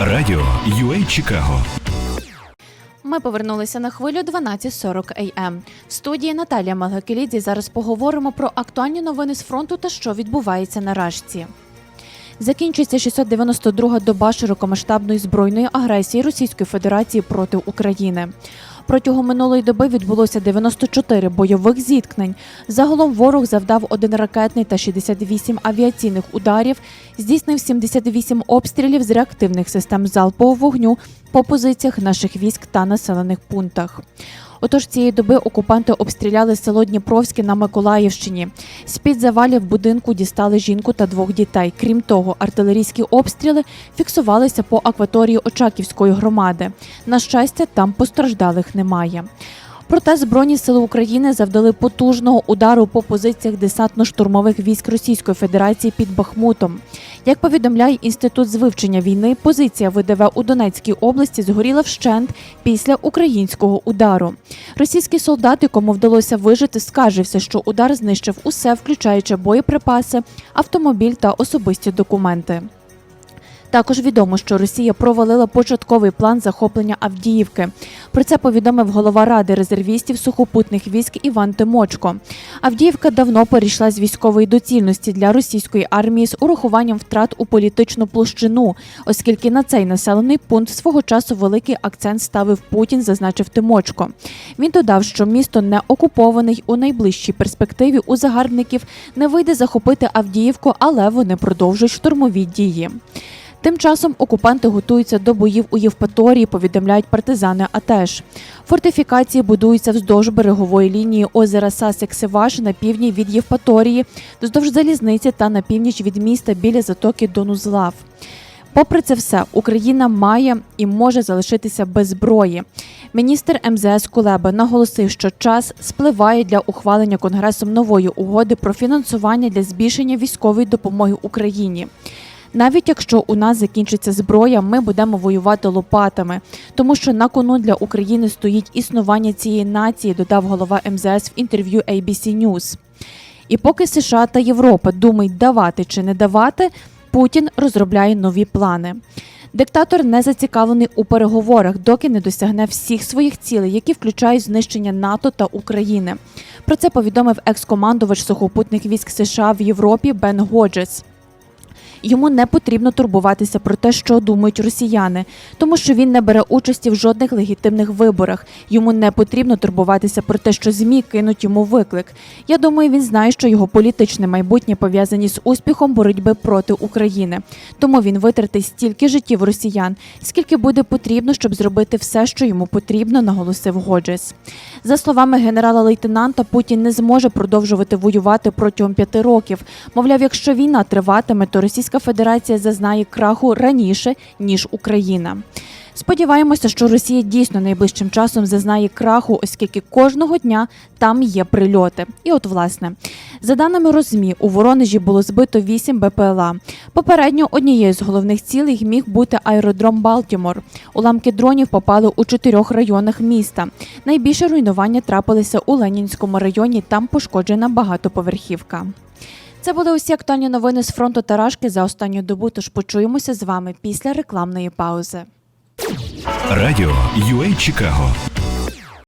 Радіо UA Чикаго. Ми повернулися на хвилю 12.40 АМ. В студії Наталія Малгакелідзі зараз поговоримо про актуальні новини з фронту та що відбувається на Рашці. Закінчується 692-га доба широкомасштабної збройної агресії Російської Федерації проти України. Протягом минулої доби відбулося 94 бойових зіткнень. Загалом ворог завдав один ракетний та 68 авіаційних ударів, здійснив 78 обстрілів з реактивних систем залпового вогню по позиціях наших військ та населених пунктах. Отож цієї доби окупанти обстріляли село Дніпровське на Миколаївщині. З-під завалів будинку дістали жінку та двох дітей. Крім того, артилерійські обстріли фіксувалися по акваторії Очаківської громади. На щастя, там постраждалих немає. Проте Збройні сили України завдали потужного удару по позиціях десантно-штурмових військ Російської Федерації під Бахмутом. Як повідомляє інститут з вивчення війни, позиція ВДВ у Донецькій області згоріла вщент після українського удару. Російський солдат, якому вдалося вижити, скаржився, що удар знищив усе, включаючи боєприпаси, автомобіль та особисті документи. Також відомо, що Росія провалила початковий план захоплення Авдіївки. Про це повідомив голова ради резервістів сухопутних військ Іван Тимочко. Авдіївка давно перейшла з військової доцільності для російської армії з урахуванням втрат у політичну площину, оскільки на цей населений пункт свого часу великий акцент ставив Путін, зазначив Тимочко. Він додав, що місто не окупований у найближчій перспективі у загарбників не вийде захопити Авдіївку, але вони продовжують штурмові дії. Тим часом окупанти готуються до боїв у Євпаторії, повідомляють партизани АТЕШ. Фортифікації будуються вздовж берегової лінії озера Сасек-Севаш на півдні від Євпаторії, вздовж залізниці та на північ від міста біля затоки Донузлав. Попри це все, Україна має і може залишитися без зброї. Міністр МЗС Кулеба наголосив, що час спливає для ухвалення Конгресом нової угоди про фінансування для збільшення військової допомоги Україні. Навіть якщо у нас закінчиться зброя, ми будемо воювати лопатами, тому що на кону для України стоїть існування цієї нації, додав голова МЗС в інтерв'ю ABC News. І поки США та Європа думають давати чи не давати, Путін розробляє нові плани. Диктатор не зацікавлений у переговорах, доки не досягне всіх своїх цілей, які включають знищення НАТО та України. Про це повідомив екс-командувач сухопутних військ США в Європі Бен Годжес. Йому не потрібно турбуватися про те, що думають росіяни, тому що він не бере участі в жодних легітимних виборах. Йому не потрібно турбуватися про те, що змі кинуть йому виклик. Я думаю, він знає, що його політичне майбутнє пов'язані з успіхом боротьби проти України. Тому він витратить стільки життів росіян, скільки буде потрібно, щоб зробити все, що йому потрібно, наголосив Годжес. За словами генерала-лейтенанта, Путін не зможе продовжувати воювати протягом п'яти років. Мовляв, якщо війна триватиме, то Російська Федерація зазнає краху раніше ніж Україна. Сподіваємося, що Росія дійсно найближчим часом зазнає краху, оскільки кожного дня там є прильоти. І от, власне, за даними Розмі, у Воронежі було збито 8 БПЛА. Попередньо однією з головних цілей міг бути аеродром Балтімор. Уламки дронів попали у чотирьох районах міста. Найбільше руйнування трапилися у Ленінському районі. Там пошкоджена багатоповерхівка. Це були усі актуальні новини з фронту Тарашки за останню добу. Тож почуємося з вами після рекламної паузи. Радіо UA Чикаго.